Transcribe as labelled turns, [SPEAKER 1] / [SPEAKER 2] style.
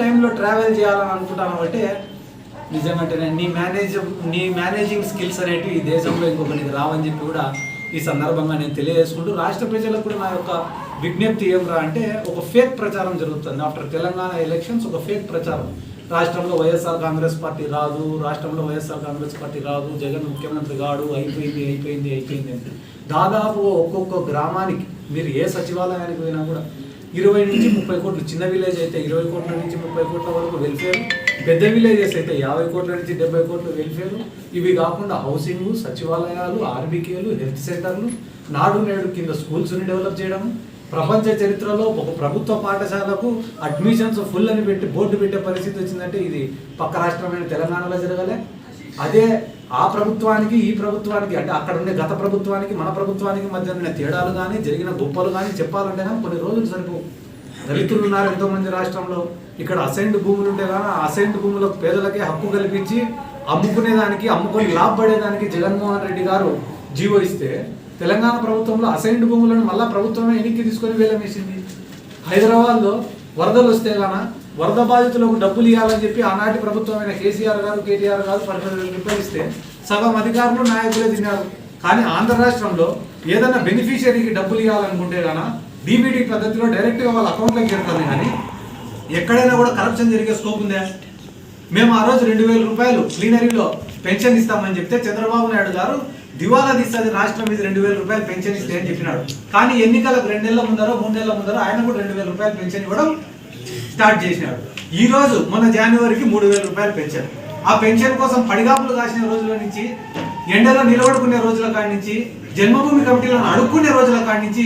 [SPEAKER 1] టైంలో ట్రావెల్ చేయాలని అనుకుంటాను అంటే నిజంగానే నీ మేనేజ్ నీ మేనేజింగ్ స్కిల్స్ అనేటివి ఈ దేశంలో ఇంకొకరికి రావని చెప్పి కూడా ఈ సందర్భంగా నేను తెలియజేసుకుంటూ రాష్ట్ర ప్రజలకు కూడా నా యొక్క విజ్ఞప్తి ఏమిరా అంటే ఒక ఫేక్ ప్రచారం జరుగుతుంది. ఆఫ్టర్ తెలంగాణ ఎలక్షన్స్ ఒక ఫేక్ ప్రచారం. రాష్ట్రంలో వైఎస్ఆర్ కాంగ్రెస్ పార్టీ రాదు రాష్ట్రంలో వైఎస్ఆర్ కాంగ్రెస్ పార్టీ రాదు జగన్ ముఖ్యమంత్రి కాడు అయిపోయింది అయిపోయింది అయిపోయింది అంటే దాదాపు ఒక్కొక్క గ్రామానికి మీరు ఏ సచివాలయానికి పోయినా కూడా ఇరవై నుంచి ముప్పై కోట్లు చిన్న విలేజ్ అయితే ఇరవై కోట్ల నుంచి ముప్పై కోట్ల వరకు వెల్ఫేర్ పెద్ద విలేజెస్ అయితే యాభై కోట్ల నుంచి డెబ్బై కోట్లు వెల్ఫేర్ ఇవి కాకుండా హౌసింగ్ సచివాలయాలు ఆర్బీకేలు హెల్త్ సెంటర్లు నాడు నేడు కింద స్కూల్స్ని డెవలప్ చేయడం ప్రపంచ చరిత్రలో ఒక ప్రభుత్వ పాఠశాలకు అడ్మిషన్స్ ఫుల్ అని పెట్టి బోర్డు పెట్టే పరిస్థితి వచ్చిందంటే ఇది పక్క రాష్ట్రమైన తెలంగాణలో జరగలే. అదే ఆ ప్రభుత్వానికి ఈ ప్రభుత్వానికి అంటే అక్కడ ఉండే గత ప్రభుత్వానికి మన ప్రభుత్వానికి మధ్య ఉన్న తేడాలు కానీ జరిగిన గొప్పలు కానీ చెప్పాలంటే కొన్ని రోజులు సరిపోవు. దళితులు ఉన్నారు ఎంతోమంది రాష్ట్రంలో. ఇక్కడ అసైన్డ్ భూములు ఉంటే కానీ ఆ అసైన్డ్ భూములకు పేదలకే హక్కు కల్పించి అమ్ముకునేదానికి అమ్ముకొని లాభపడేదానికి జగన్మోహన్ రెడ్డి గారు జీవో ఇస్తే తెలంగాణ ప్రభుత్వంలో అసైన్డ్ భూములను మళ్ళా ప్రభుత్వమే ఎన్నిక తీసుకొని వేలం వేసింది. హైదరాబాద్లో వరదలు వస్తే గాన వరద బాధితులకు డబ్బులు ఇవ్వాలని చెప్పి ఆనాటి ప్రభుత్వమైన కేసీఆర్ గారు కేటీఆర్ గారు పదిహేను వేల రూపాయలు ఇస్తే సగం అధికారులు నాయకులే తిన్నారు. కానీ ఆంధ్ర రాష్ట్రంలో ఏదైనా బెనిఫిషియరీకి డబ్బులు ఇవ్వాలనుకుంటే గాన డీబీడీ పద్ధతిలో డైరెక్ట్గా వాళ్ళ అకౌంట్లోకి వెళ్తుంది కానీ ఎక్కడైనా కూడా కరప్షన్ జరిగే స్కోప్ ఉందా? మేము ఆ రోజు రెండు వేల రూపాయలు క్లీనరీలో పెన్షన్ ఇస్తామని చెప్తే చంద్రబాబు నాయుడు గారు దివాలా తీస్తుంది రాష్ట్రం మీద రెండు వేల రూపాయలు పెన్షన్ ఇస్తే అని చెప్పినాడు. కానీ ఎన్నికలకు రెండు నెలల ముందరో మూడు నెలల ముందరో ఆయన కూడా రెండు వేల రూపాయలు పెన్షన్ ఇవ్వడం స్టార్ట్ చేసినాడు ఈ రోజు మొన్న జనవరికి మూడు వేల రూపాయలు పెన్షన్. ఆ పెన్షన్ కోసం పడిగాపులు కాసిన రోజుల నుంచి ఎండలో నిలబడుకునే రోజుల కాడి నుంచి జన్మభూమి కమిటీలను అడుక్కునే రోజుల కాడి నుంచి